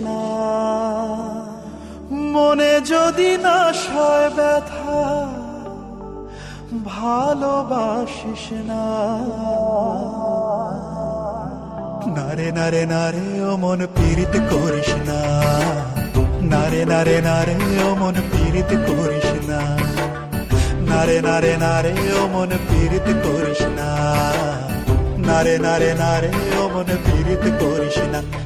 না মনে যদি না সয় ব্যথা, ভালোবাসিস না। নারে নারে নারে, ও মন পীড়িত করিস না। নারে নারে নারে, ও মন পীড়িত করিস না। নারে নারে নারে, ও মন পীড়িত করিস না। নারে নারে নারে, ও মন পীড়িত করিস না।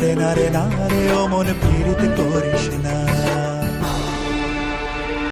নারে নারে নারে অমন পীড়িত করিস না।